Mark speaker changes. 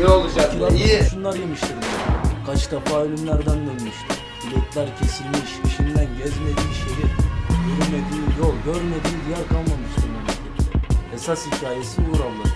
Speaker 1: İyi olacağız.
Speaker 2: Kiraz
Speaker 1: İyi.
Speaker 2: Şunlar yemiştir beni. Kaç defa ölümlerden dönmüştü. Bilekler kesilmiş, işinden gezmediği şehir. Yürümediği yol, görmediği diyar kalmamıştı memlekette. Esas hikayesi Uğur abla.